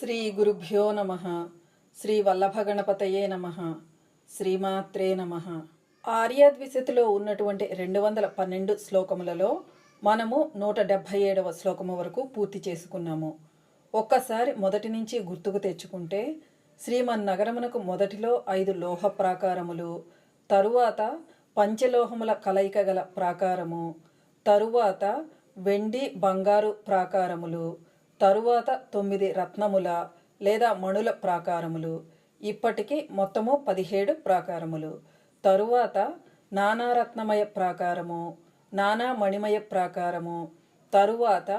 శ్రీ గురుభ్యో నమ. శ్రీ వల్లభగణపతయే నమ. శ్రీమాత్రే నమ. ఆర్యాద్విశతిలో ఉన్నటువంటి రెండు వందల పన్నెండు శ్లోకములలో మనము నూట డెబ్భై ఏడవ శ్లోకము వరకు పూర్తి చేసుకున్నాము. ఒక్కసారి మొదటి నుంచి గుర్తుకు తెచ్చుకుంటే శ్రీమన్నగరమునకు మొదటిలో ఐదు లోహ ప్రాకారములు తరువాత పంచలోహముల కలయిక గల ప్రాకారము తరువాత వెండి బంగారు ప్రాకారములు తరువాత తొమ్మిది రత్నముల లేదా మణుల ప్రాకారములు ఇప్పటికీ మొత్తము పదిహేడు ప్రాకారములు. తరువాత నానారత్నమయ ప్రాకారము నానా మణిమయ ప్రాకారము తరువాత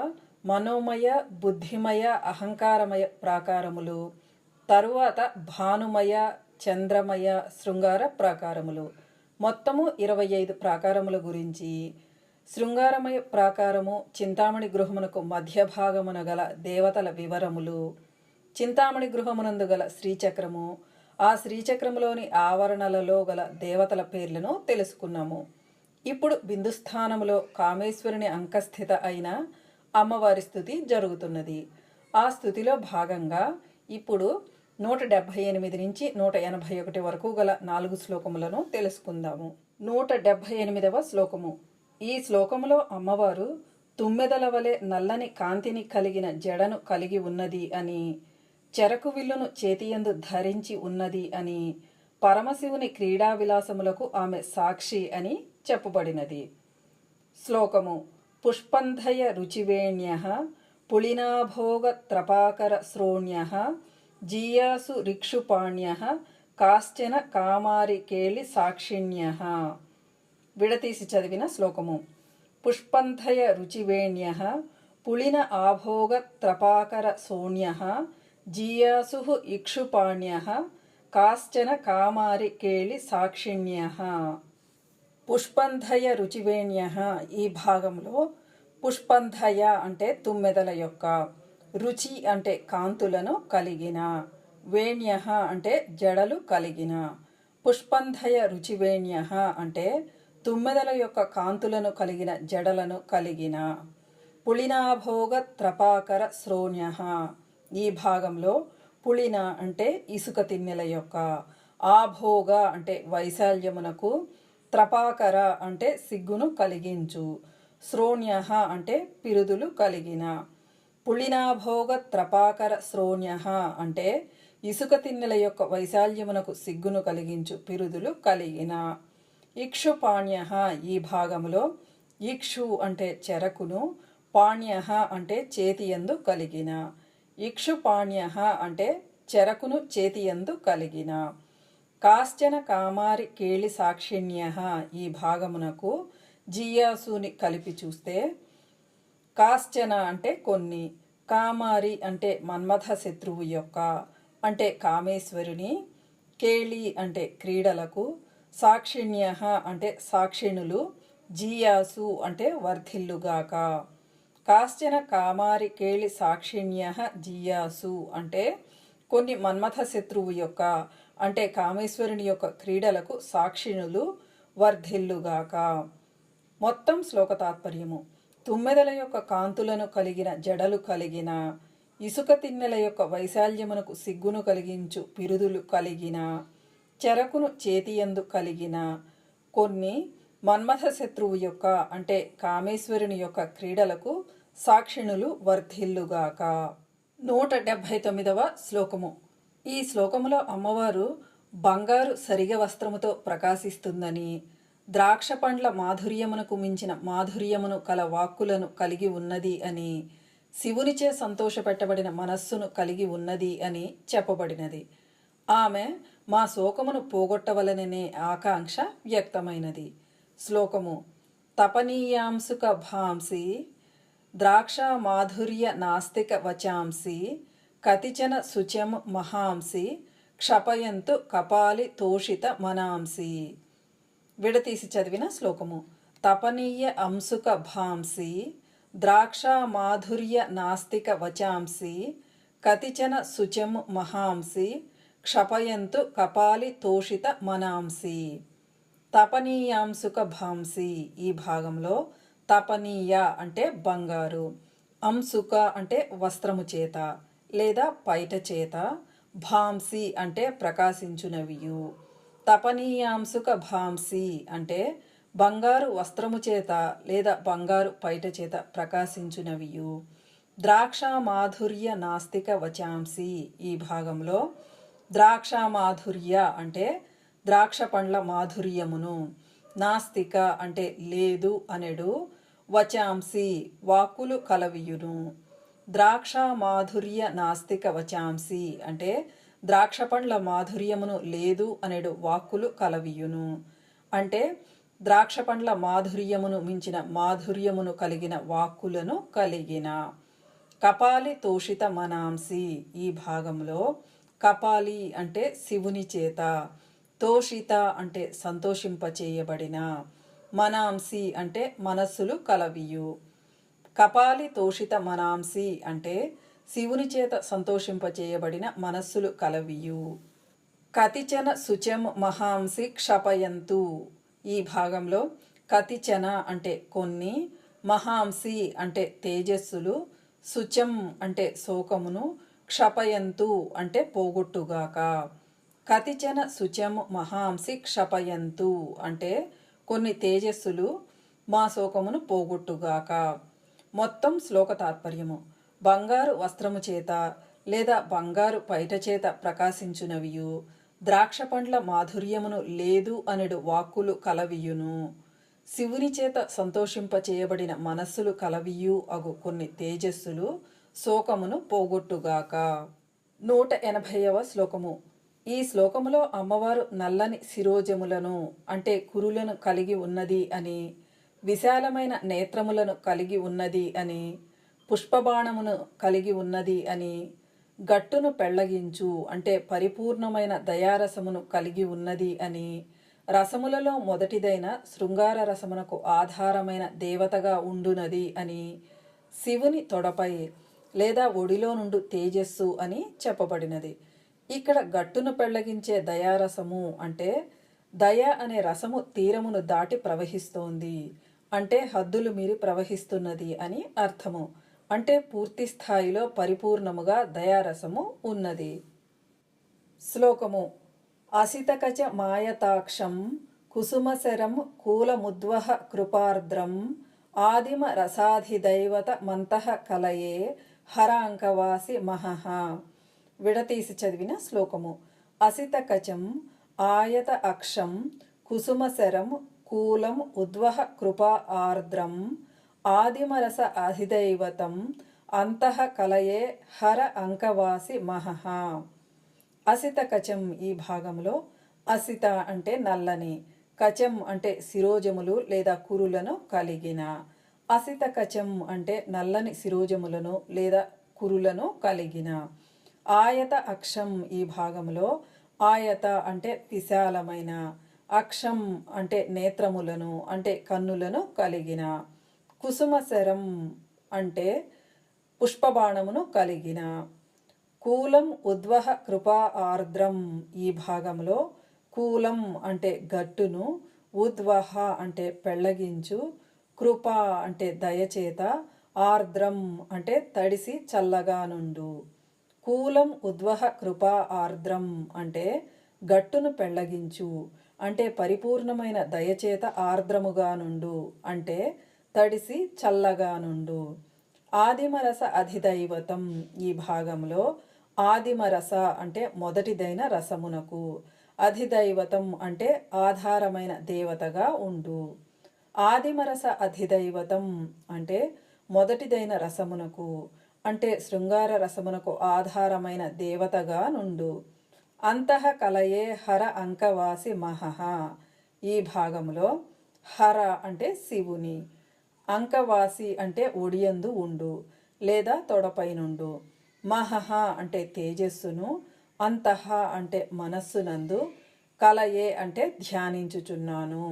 మనోమయ బుద్ధిమయ అహంకారమయ ప్రాకారములు తరువాత భానుమయ చంద్రమయ శృంగార ప్రాకారములు. మొత్తము ఇరవై ఐదు ప్రాకారముల గురించి శృంగారమయ ప్రాకారము చింతామణి గృహమునకు మధ్య భాగమున గల దేవతల వివరములు. చింతామణి గృహమునందు గల శ్రీచక్రము ఆ శ్రీచక్రములోని ఆవరణలలో గల దేవతల పేర్లను తెలుసుకున్నాము. ఇప్పుడు బిందుస్థానములో కామేశ్వరుని అంకస్థిత అయిన అమ్మవారి స్థుతి జరుగుతున్నది. ఆ స్థుతిలో భాగంగా ఇప్పుడు నూట డెబ్భై ఎనిమిది నుంచి నూట ఎనభై ఒకటి వరకు గల నాలుగు శ్లోకములను తెలుసుకుందాము. నూట డెబ్భై ఎనిమిదవ శ్లోకము. ఈ శ్లోకములో అమ్మవారు తుమ్మెదల వలె నల్లని కాంతిని కలిగిన జడను కలిగి ఉన్నది అని చెరకు విల్లును చేతియందు ధరించి ఉన్నది అని పరమశివుని క్రీడా విలాసములకు ఆమె సాక్షి అని చెప్పబడినది. శ్లోకము పుష్పంధయ రుచివేణ్య పుళినాభోగ త్రపాకర శ్రోణ్య జీయాసు రిక్షుపాణ్య కాశ్చన కామారికేళి సాక్షిణ్య. విడతీసి చదివిన శ్లోకము. పుష్పంధయ రుచివేణ్య పుళిన ఆభోగ త్రపాకర సోణ్య జీయాసు ఇక్షుపాణ్య కాశ్చన కామారి కేళి సాక్షిణ్య. పుష్పంధయ రుచివేణ్య ఈ భాగంలో పుష్పంధయ అంటే తుమ్మెదల యొక్క రుచి అంటే కాంతులను కలిగిన వేణ్య అంటే జడలు కలిగిన పుష్పంధయ రుచివేణ్య అంటే తుమ్మెదల యొక్క కాంతులను కలిగిన జడలను కలిగిన పుళినాభోగ త్రపాకర శ్రోణ్య. ఈ భాగంలో పుళిన అంటే ఇసుక తిన్నెల యొక్క ఆభోగ అంటే వైశాల్యమునకు త్రపాకర అంటే సిగ్గును కలిగించు. శ్రోణ్య అంటే పిరుదులు కలిగిన. పుళినాభోగ త్రపాకర శ్రోణ్య అంటే ఇసుక తిన్నెల యొక్క వైశాల్యమునకు సిగ్గును కలిగించు పిరుదులు కలిగిన. ఇక్షుపాణ్య ఈ భాగములో ఇక్షు అంటే చెరకును పాణ్య అంటే చేతియందు కలిగిన. ఇక్షుపాణ్య అంటే చెరకును చేతియందు కలిగిన. కాశ్చన కామారి కేళి సాక్షిణ్య ఈ భాగమునకు జియాసుని కలిపి చూస్తే కాశ్చన అంటే కొన్ని కామారి అంటే మన్మథ శత్రువు యొక్క అంటే కామేశ్వరుని కేళి అంటే క్రీడలకు సాక్షిణ్య అంటే సాక్షిణులు జియాసు అంటే వర్ధిల్లుగాక. కాశ్చన కామారి కేళి సాక్షిణ్య జియాసు అంటే కొన్ని మన్మథ శత్రువు యొక్క అంటే కామేశ్వరుని యొక్క క్రీడలకు సాక్షిణులు వర్ధిల్లుగాక. మొత్తం శ్లోక తాత్పర్యము. తుమ్మెదల యొక్క కాంతులను కలిగిన జడలు కలిగిన ఇసుక తిన్నెల యొక్క వైశాల్యమునకు సిగ్గును కలిగించు పిరుదులు కలిగిన చెరకును చేతియందు కలిగిన కొన్ని మన్మథ శత్రువు యొక్క అంటే కామేశ్వరుని యొక్క క్రీడలకు సాక్షిణులు వర్ధిల్లుగాక. నూట డెబ్భై తొమ్మిదవ శ్లోకము. ఈ శ్లోకములో అమ్మవారు బంగారు సరిగ వస్త్రముతో ప్రకాశిస్తుందని ద్రాక్ష పండ్ల మాధుర్యమునకు మించిన మాధుర్యమును కల వాక్కులను కలిగి ఉన్నది అని శివునిచే సంతోషపెట్టబడిన మనస్సును కలిగి ఉన్నది అని చెప్పబడినది. ఆమె మా శోకమును పోగొట్టవలననే ఆకాంక్ష వ్యక్తమైనది. శ్లోకము తపనీయాంసుక భాంసి ద్రాక్ష మాధుర్య నాస్తిక వచాంసి కతిచన శుచం మహాంసి క్షపయంతు కపాలి తోషిత మనాంసి. విడతీసి చదివిన శ్లోకము తపనీయ అంశుక భాంసి ద్రాక్ష మాధుర్య నాస్తిక వచాంసి కతిచన శుచం మహాంసి క్షపయంతు కపాలి తోషిత మనాంసి. తపనీయాంసుక భాంసి. ఈ భాగంలో తపనీయ అంటే బంగారు. అంసుక అంటే వస్త్రము చేత లేదా పైట చేత. భాంసి అంటే ప్రకాశించునవియు. తపనీయాంసుక భాంసి అంటే బంగారు వస్త్రము చేత లేదా బంగారు పైట చేత ప్రకాశించునవియు. ద్రాక్ష మాధుర్య నాస్తిక వచాంసి. ఈ భాగంలో ద్రాక్ష మాధుర్య అంటే ద్రాక్ష పండ్ల మాధుర్యమును. నాస్తిక అంటే లేదు అనెడు వచాంసి వాక్కులు కలవియును. ద్రాక్ష మాధుర్య నాస్తిక వచాంసి అంటే ద్రాక్ష పండ్ల మాధుర్యమును లేదు అనేడు వాక్కులు కలవియును. అంటే ద్రాక్ష పండ్ల మాధుర్యమును మించిన మాధుర్యమును కలిగిన వాక్కులను కలిగిన. కపాలి తోషిత మనాంసి ఈ భాగంలో కపాలి అంటే శివుని చేత తోషిత అంటే సంతోషింపచేయబడిన మనాంసి అంటే మనస్సులు కలవియు. కపాలి తోషిత మనాంసి అంటే శివుని చేత సంతోషింపచేయబడిన మనస్సులు కలవియు. కతిచన శుచం మహాంసి క్షపయంతు. ఈ భాగంలో కతిచన అంటే కొన్ని మహాంసి అంటే తేజస్సులు శుచం అంటే శోకమును క్షపయంతు అంటే పోగొట్టుగాక. కతిచన శుచము మహాంసి క్షపయంతు అంటే కొన్ని తేజస్సులు మా శోకమును పోగొట్టుగాక. మొత్తం శ్లోక తాత్పర్యము. బంగారు వస్త్రము చేత లేదా బంగారు పైట చేత ప్రకాశించునవియు. ద్రాక్ష పండ్ల మాధుర్యమును లేదు అనెడు వాక్కులు కలవియును. శివుని చేత సంతోషింపచేయబడిన మనస్సులు కలవియు అగు కొన్ని తేజస్సులు శోకమును పోగొట్టుగాక. నూట ఎనభైవ శ్లోకము. ఈ శ్లోకములో అమ్మవారు నల్లని శిరోజములను అంటే కురులను కలిగి ఉన్నది అని విశాలమైన నేత్రములను కలిగి ఉన్నది అని పుష్పబాణమును కలిగి ఉన్నది అని గట్టును పెళ్ళగించు అంటే పరిపూర్ణమైన దయారసమును కలిగి ఉన్నది అని రసములలో మొదటిదైన శృంగార రసమునకు ఆధారమైన దేవతగా ఉండునది అని శివుని తొడపై లేదా ఒడిలో నుండు తేజస్సు అని చెప్పబడినది. ఇక్కడ గట్టును పెళ్ళగించే దయారసము అంటే దయ అనే రసము తీరమును దాటి ప్రవహిస్తోంది. అంటే హద్దులు మీరి ప్రవహిస్తున్నది అని అర్థము. అంటే పూర్తి స్థాయిలో పరిపూర్ణముగా దయారసము ఉన్నది. శ్లోకము. అసితకచ మాయతాక్షం కుసుమశరం కూలముద్వహ కృపార్ద్రం ఆదిమ రసాధిదైవత మంతః కలయే హరాంకవాసి మహః విడతీసి చదివిన శ్లోకము. అసితకచం ఆయత అక్షం కుసుమశరం కూలం ఉద్వహ కృపా ఆర్ద్రం ఆదిమరస అధిదైవతం అంతః కలయే హర అంకవాసి మహః అసిత కచం ఈ భాగంలో అసిత అంటే నల్లని కచం అంటే శిరోజములు లేదా కురులను కలిగిన. అసిత కచం అంటే నల్లని శిరోజములను లేదా కురులను కలిగిన. ఆయత అక్షం ఈ భాగంలో ఆయత అంటే విశాలమైన. అక్షం అంటే నేత్రములను అంటే కన్నులను కలిగిన. కుసుమశరం అంటే పుష్పబాణమును కలిగిన. కూలం ఉద్వహ కృపా ఆర్ద్రం ఈ భాగంలో కూలం అంటే గట్టును ఉద్వహ అంటే పెళ్ళగించు కృప అంటే దయచేత ఆర్ద్రం అంటే తడిసి చల్లగా నుండు కూలం ఉద్వహ కృప ఆర్ద్రం అంటే గట్టును పెళ్ళగించు. అంటే పరిపూర్ణమైన దయచేత ఆర్ద్రముగా నుండు అంటే తడిసి చల్లగా నుండు ఆదిమరస అధిదైవతం ఈ భాగంలో ఆదిమరస అంటే మొదటిదైన రసమునకు. అధిదైవతం అంటే ఆధారమైన దేవతగా ఉండు. ఆదిమరస అధిదైవతం అంటే మొదటిదైన రసమునకు అంటే శృంగార రసమునకు ఆధారమైన దేవతగా నుండు. అంతః కలయే హర అంకవాసి మహః. ఈ భాగంలో హర అంటే శివుని అంకవాసి అంటే ఒడియందు ఉండు లేదా తొడపైనుండు మహహ అంటే తేజస్సును అంతః అంటే మనస్సునందు కలయే అంటే ధ్యానించుచున్నాను.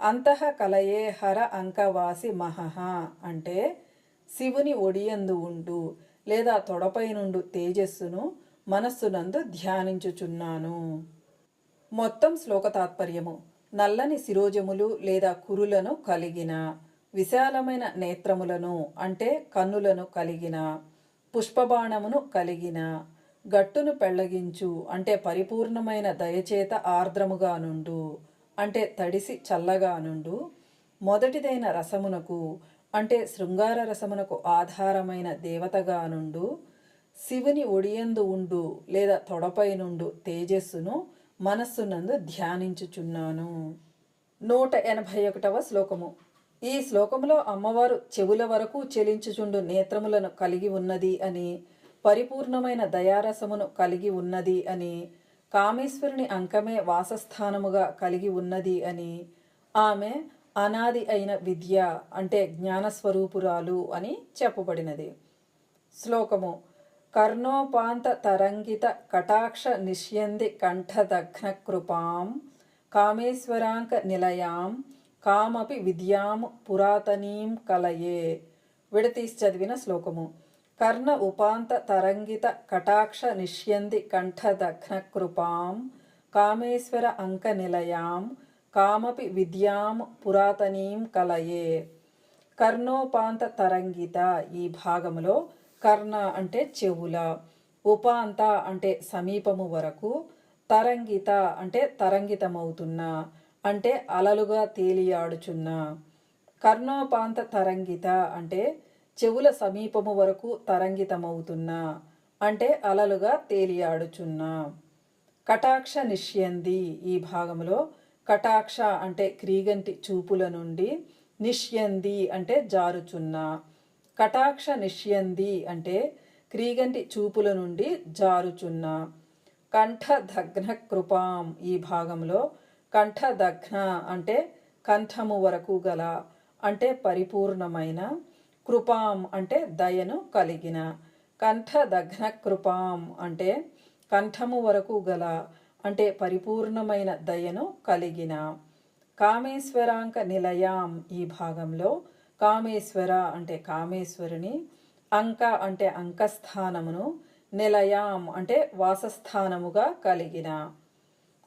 అంతః కలయే హర అంకవాసి మహహ అంటే శివుని ఒడియందు ఉండు లేదా తొడపై నుండు తేజస్సును మనస్సునందు ధ్యానించుచున్నాను. మొత్తం శ్లోక తాత్పర్యము. నల్లని శిరోజములు లేదా కురులను కలిగిన విశాలమైన నేత్రములను అంటే కన్నులను కలిగిన పుష్పబాణమును కలిగిన గట్టును పెళ్ళగించు అంటే పరిపూర్ణమైన దయచేత ఆర్ద్రముగా నుండు అంటే తడిసి చల్లగా నుండు మొదటిదైన రసమునకు అంటే శృంగార రసమునకు ఆధారమైన దేవతగా నుండు శివుని ఒడియందు ఉండు లేదా తొడపై నుండు తేజస్సును మనస్సునందు ధ్యానించుచున్నాను. నూట ఎనభై ఒకటవ శ్లోకము. ఈ శ్లోకములో అమ్మవారు చెవుల వరకు చెలించుచుండు నేత్రములను కలిగి ఉన్నది అని పరిపూర్ణమైన దయారసమును కలిగి ఉన్నది అని కామేశ్వరుని అంకమే వాసస్థానముగా కలిగి ఉన్నది అని. ఆమె అనాది అయిన విద్య అంటే జ్ఞానస్వరూపురాలు అని చెప్పబడినది. శ్లోకము కర్ణోపాంత తరంగిత కటాక్ష నిష్యంది కంఠదఘ్న కృపాం కామేశ్వరాంక నిలయాం కామపి విద్యాం పురాతనీం కలయే. విడతీసి చదివిన శ్లోకము. కర్ణ ఉపాంత తరంగిత కటాక్ష నిష్యంది కంఠదఘ్నకృపాం కామేశ్వర అంక నిలయాం కామపి విద్యాం పురాతనీం కలయే కర్ణోపాంత తరంగిత ఈ భాగంలో కర్ణ అంటే చెవుల ఉపాంత అంటే సమీపము వరకు తరంగిత అంటే తరంగితమవుతున్న అంటే అలలుగా తేలియాడుచున్న. కర్ణోపాంత తరంగిత అంటే చెవుల సమీపము వరకు తరంగితమవుతున్నా అంటే అలలుగా తేలియాడుచున్నా. కటాక్ష నిష్యంది ఈ భాగంలో కటాక్ష అంటే క్రీగంటి చూపుల నుండి నిష్యంది అంటే జారుచున్నా. కటాక్ష నిష్యంది అంటే క్రీగంటి చూపుల నుండి జారుచున్న. కంఠదగ్న కృపాం ఈ భాగంలో కంఠదగ్న అంటే కంఠము వరకు గల అంటే పరిపూర్ణమైన కృపాం అంటే దయను కలిగిన. కంఠదగ్న కృపాం అంటే కంఠము వరకు గల అంటే పరిపూర్ణమైన దయను కలిగిన. కామేశ్వరాంక నిలయాం ఈ భాగంలో. కామేశ్వర అంటే కామేశ్వరుని అంక అంటే అంకస్థానమును నిలయాం అంటే వాసస్థానముగా కలిగిన.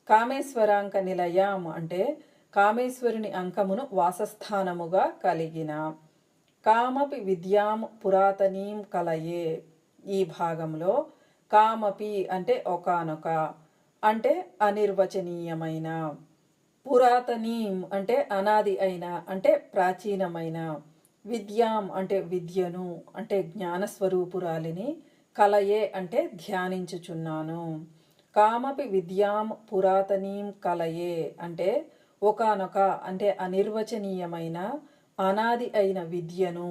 కామేశ్వరాంక నిలయాం అంటే కామేశ్వరుని అంకమును వాసస్థానముగా కలిగిన. కామపి విద్యాం పురాతనీం కలయే. ఈ భాగంలో కామపి అంటే ఒకనొక అంటే అనిర్వచనీయమైన. పురాతనీం అంటే అనాది అయిన అంటే ప్రాచీనమైన. విద్యాం అంటే విద్యను అంటే జ్ఞానస్వరూపురాలిని కలయే అంటే ధ్యానించుచున్నాను. కామపి విద్యాం పురాతనీం కలయే అంటే ఒకనొక అంటే అనిర్వచనీయమైన అనాది అయిన విద్యను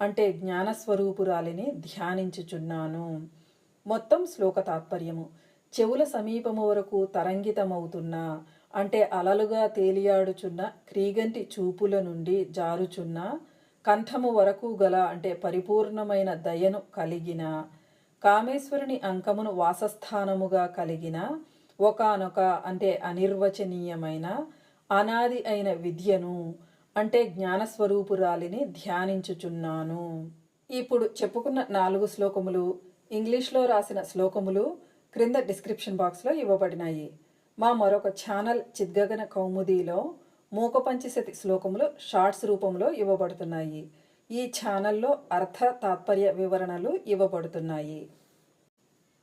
అంటే జ్ఞానస్వరూపురాలిని ధ్యానించుచున్నాను. మొత్తం శ్లోక తాత్పర్యము. చెవుల సమీపము వరకు తరంగితమవుతున్న అంటే అలలుగా తేలియాడుచున్న క్రీగంటి చూపుల నుండి జారుచున్న కంఠము వరకు గల అంటే పరిపూర్ణమైన దయను కలిగిన కామేశ్వరుని అంకమును వాసస్థానముగా కలిగిన ఒకనొక అంటే అనిర్వచనీయమైన అనాది అయిన విద్యను అంటే జ్ఞానస్వరూపురాలిని ధ్యానించుచున్నాను. ఇప్పుడు చెప్పుకున్న నాలుగు శ్లోకములు ఇంగ్లీష్లో రాసిన శ్లోకములు క్రింద డిస్క్రిప్షన్ బాక్స్లో ఇవ్వబడినాయి. మా మరొక ఛానల్ చిద్గగన కౌముదీలో మూకపంచశతి శ్లోకములు షార్ట్స్ రూపంలో ఇవ్వబడుతున్నాయి. ఈ ఛానల్లో అర్థ తాత్పర్య వివరణలు ఇవ్వబడుతున్నాయి.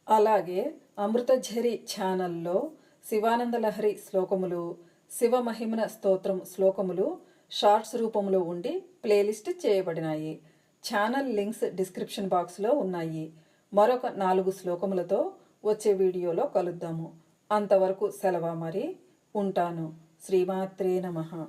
అలాగే అమృతఝరి ఛానల్లో శివానందలహరి శ్లోకములు శివమహిమన స్తోత్రం శ్లోకములు షార్ట్స్ రూపంలో ఉండి ప్లేలిస్ట్ చేయబడినాయి. ఛానల్ లింక్స్ డిస్క్రిప్షన్ బాక్స్లో ఉన్నాయి. మరొక నాలుగు శ్లోకములతో వచ్చే వీడియోలో కలుద్దాము. అంతవరకు సెలవు మరి? ఉంటాను. శ్రీమాత్రే నమః.